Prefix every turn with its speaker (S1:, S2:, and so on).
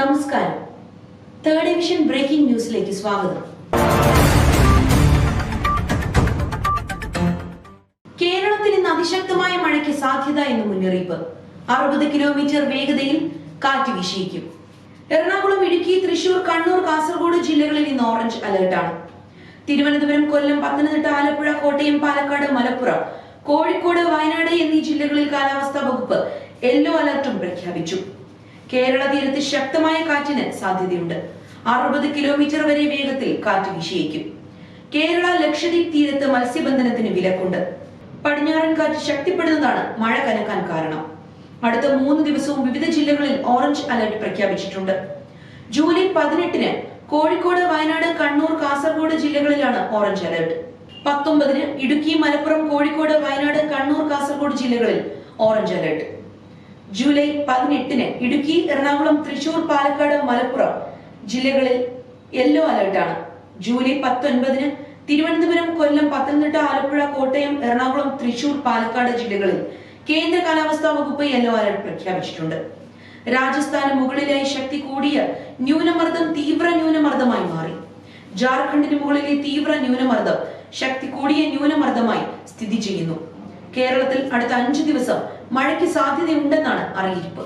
S1: നമസ്കാരം. Third division breaking ന്യൂസിലേക്ക് സ്വാഗതം. കേരളത്തിൽ ഇന്ന് അതിശക്തമായ മഴയ്ക്ക് സാധ്യത എന്ന് മുന്നറിയിപ്പ്. അറുപത് കിലോമീറ്റർ വേഗതയിൽ കാറ്റ് വീശിയിക്കും. എറണാകുളം ഇടുക്കി തൃശൂർ കണ്ണൂർ കാസർഗോഡ് ജില്ലകളിൽ ഇന്ന് ഓറഞ്ച് അലർട്ടാണ് തിരുവനന്തപുരം കൊല്ലം പത്തനംതിട്ട ആലപ്പുഴ കോട്ടയം പാലക്കാട് മലപ്പുറം കോഴിക്കോട് വയനാട് എന്നീ ജില്ലകളിൽ കാലാവസ്ഥാ വകുപ്പ് യെല്ലോ അലർട്ടും പ്രഖ്യാപിച്ചു. കേരള തീരത്ത് ശക്തമായ കാറ്റിന് സാധ്യതയുണ്ട്. അറുപത് കിലോമീറ്റർ വരെ വേഗത്തിൽ കാറ്റ് വീശിയേക്കും. കേരള ലക്ഷദ്വീപ് തീരത്ത് മത്സ്യബന്ധനത്തിന് വിലക്കുണ്ട്. പടിഞ്ഞാറൻ കാറ്റ് ശക്തിപ്പെടുന്നതാണ് മഴ കനക്കാൻ കാരണം. അടുത്ത മൂന്ന് ദിവസവും വിവിധ ജില്ലകളിൽ ഓറഞ്ച് അലർട്ട് പ്രഖ്യാപിച്ചിട്ടുണ്ട്. ജൂലൈ പതിനെട്ടിന് കോഴിക്കോട് വയനാട് കണ്ണൂർ കാസർഗോഡ് ജില്ലകളിലാണ് ഓറഞ്ച് അലർട്ട്. പത്തൊമ്പതിന് ഇടുക്കി മലപ്പുറം കോഴിക്കോട് വയനാട് കണ്ണൂർ കാസർഗോഡ് ജില്ലകളിൽ ഓറഞ്ച് അലർട്ട്. ജൂലൈ പതിനെട്ടിന് എറണാകുളം തൃശൂർ പാലക്കാട് മലപ്പുറം ജില്ലകളിൽ യെല്ലോ അലർട്ടാണ് ജൂലൈ പത്തൊൻപതിന് തിരുവനന്തപുരം കൊല്ലം പത്തനംതിട്ട ആലപ്പുഴ കോട്ടയം എറണാകുളം തൃശൂർ പാലക്കാട് ജില്ലകളിൽ കേന്ദ്ര കാലാവസ്ഥാ വകുപ്പ് യെല്ലോ അലർട്ട് പ്രഖ്യാപിച്ചിട്ടുണ്ട്. രാജസ്ഥാന് മുകളിലായി ശക്തി കൂടിയ ന്യൂനമർദ്ദം തീവ്ര ന്യൂനമർദ്ദമായി മാറി. ജാർഖണ്ഡിന് മുകളിലെ തീവ്ര ന്യൂനമർദ്ദം ശക്തി കൂടിയ ന്യൂനമർദ്ദമായി സ്ഥിതി ചെയ്യുന്നു. കേരളത്തിൽ അടുത്ത അഞ്ചു ദിവസം മഴയ്ക്ക് സാധ്യതയുണ്ടെന്നാണ് അറിയിപ്പ്.